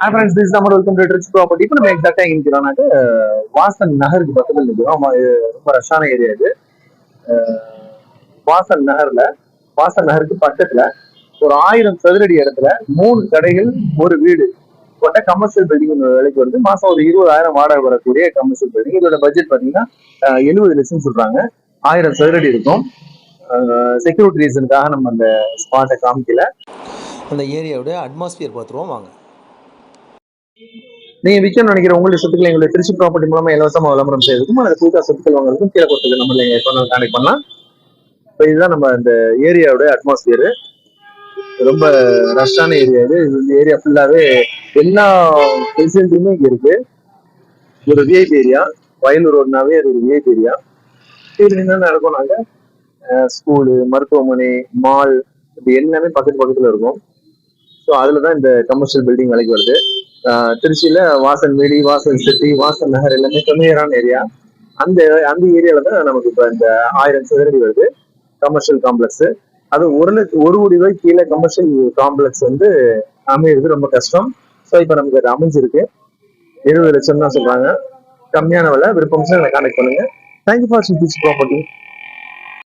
Hi friends this நம்ம welcome to Trich property இப்போ நம்ம எக்ஸாக்டா எங்க நிற்கிறோம்னாக்க வாசன் நகருக்கு பக்கத்தில் நிற்கிறோம் ரொம்ப ரஷ்ஷான ஏரியா இது. அஹ், வாசன் நகர்ல வாசன் நகருக்கு பக்கத்துல ஒரு ஆயிரம் சதுரடி இடத்துல மூணு கடைகள் ஒரு வீடு. கொண்ட கமர்ஷியல் பில்டிங் விலைக்கு வருது. மாதம் ஒரு இருபதாயிரம் வாடகை வரக்கூடிய கமர்ஷியல் பில்டிங் இதோட பட்ஜெட் பார்த்தீங்கன்னா uh, எழுபது லட்சம் சொல்கிறாங்க ஆயிரம் சதுரடி இருக்கும். Uh, செக்யூரிட்டி ரீசனுக்காக நம்ம அந்த ஸ்பாட்டை காமிக்கல. அந்த ஏரியாவுடைய அட்மாஸ்பியர் பார்த்துருவோம் வாங்க. நீங்க விற்கணும்னு நினைக்கிற உங்களுடைய சொத்துக்களை எங்களுடைய திருச்சி ப்ராப்பர்ட்டி மூலமா இலவசமா விளம்பரம் செய்யறதுக்கும் அல்லது புதுசா சொத்துக்கள் வாங்குறதுக்கும் கீழே கொடுத்தது நம்ம நீங்க கான்டாக்ட் பண்ணலாம். இப்போ இதுதான் நம்ம இந்த ஏரியாவோட அட்மாஸ்பியர் ரொம்ப ரஷ்ஷான ஏரியா இது. இந்த ஏரியா ஃபுல்லாவே எல்லா ஃபெசிலிட்டியுமே இங்க இருக்கு. ஒரு விஐபி ஏரியா வயலூர் ரோடுனாவே அது ஒரு விஐபி ஏரியா இது என்ன நடக்கும்னாங்க ஸ்கூலு மருத்துவமனை மால் இப்படி எல்லாமே பக்கத்து பக்கத்துல இருக்கும். ஸோ அதுல தான் இந்த கமர்ஷியல் பில்டிங் விலைக்கு வருது. திருச்சியில வாசன் வீடி வாசன் சிட்டி வாசன் நகர் எல்லாமே கம்மியரான ஏரியா அந்த அந்த ஏரியால தான் நமக்கு இப்போ இந்த ஆயிரம் சதுரடி வருது. கமர்ஷியல் காம்ப்ளெக்ஸ் அது ஒரு லட்சம் ஒரு கோடி ரூபாய் கீழே கமர்ஷியல் காம்ப்ளெக்ஸ் வந்து அமையிறது ரொம்ப கஷ்டம். ஸோ இப்போ நமக்கு அது அமைஞ்சிருக்கு. எழுபது லட்சம் தான் சொல்றாங்க. கம்மியான விலை. விருப்பம் கான்டாக்ட் பண்ணுங்க. Thank you for property